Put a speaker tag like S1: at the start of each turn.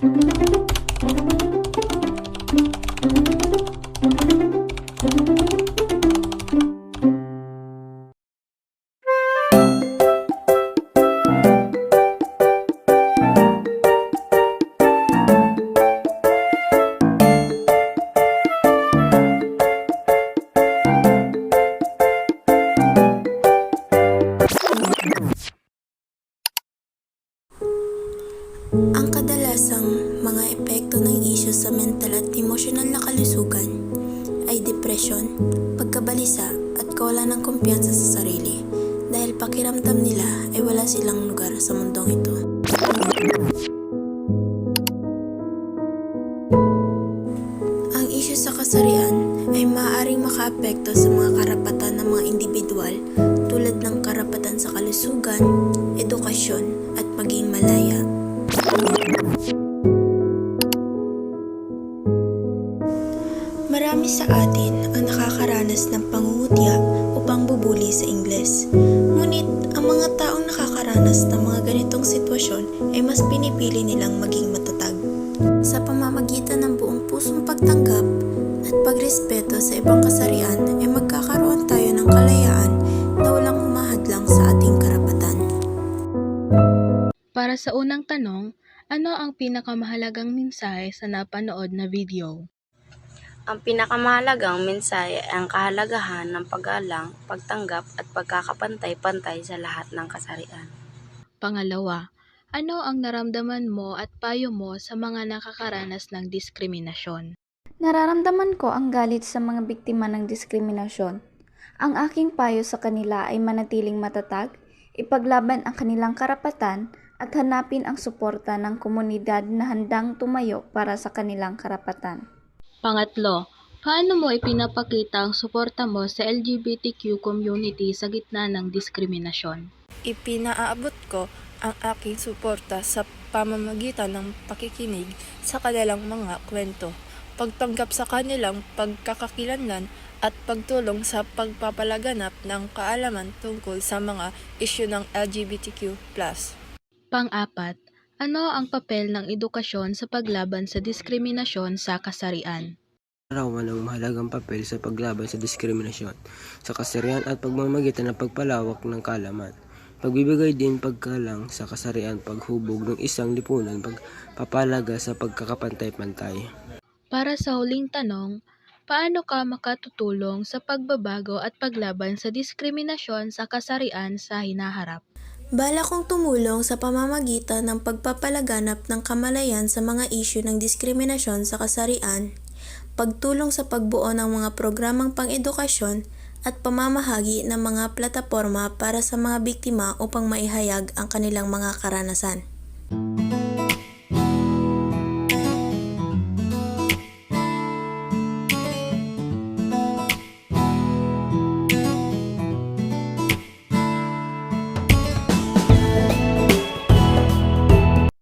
S1: Thank you. Kadalasang mga epekto ng isyu sa mental at emosyonal na kalusugan ay depresyon, pagkabalisa at kawalan ng kumpiyansa sa sarili dahil pakiramdam nila ay wala silang lugar sa mundong ito. Ang isyu sa kasarian ay maaaring makaapekto sa mga atin ang nakakaranas ng pangungutya o pangbubuli sa Ingles. Ngunit ang mga taong nakakaranas ng mga ganitong sitwasyon ay mas pinipili nilang maging matatag. Sa pamamagitan ng buong pusong pagtanggap at pagrespeto sa ibang kasarian ay magkakaroon tayo ng kalayaan na walang humahadlang sa ating karapatan.
S2: Para sa unang tanong, ano ang pinakamahalagang mensahe sa napanood na video?
S3: Ang pinakamahalagang mensahe ay ang kahalagahan ng paggalang, pagtanggap at pagkakapantay-pantay sa lahat ng kasarian.
S2: Pangalawa, ano ang naramdaman mo at payo mo sa mga nakakaranas ng diskriminasyon?
S4: Nararamdaman ko ang galit sa mga biktima ng diskriminasyon. Ang aking payo sa kanila ay manatiling matatag, ipaglaban ang kanilang karapatan, at hanapin ang suporta ng komunidad na handang tumayo para sa kanilang karapatan.
S2: Pangatlo, paano mo ipinapakita ang suporta mo sa LGBTQ community sa gitna ng diskriminasyon?
S5: Ipinaaabot ko ang aking suporta sa pamamagitan ng pakikinig sa kanilang mga kwento, pagtanggap sa kanilang pagkakakilanlan at pagtulong sa pagpapalaganap ng kaalaman tungkol sa mga isyu ng LGBTQ+.
S2: Pang-apat, ano ang papel ng edukasyon sa paglaban sa diskriminasyon sa kasarian?
S6: Larawan ng mahalagang papel sa paglaban sa diskriminasyon sa kasarian at pagmamagitan ng pagpalawak ng kaalaman. Pagbibigay din pagkalang sa kasarian paghubog ng isang lipunan pagpapalaga sa pagkakapantay-pantay.
S2: Para sa huling tanong, paano ka makatutulong sa pagbabago at paglaban sa diskriminasyon sa kasarian sa hinaharap?
S1: Bala kong tumulong sa pamamagitan ng pagpapalaganap ng kamalayan sa mga isyu ng diskriminasyon sa kasarian, pagtulong sa pagbuo ng mga programang pang-edukasyon at pamamahagi ng mga plataporma para sa mga biktima upang maihayag ang kanilang mga karanasan.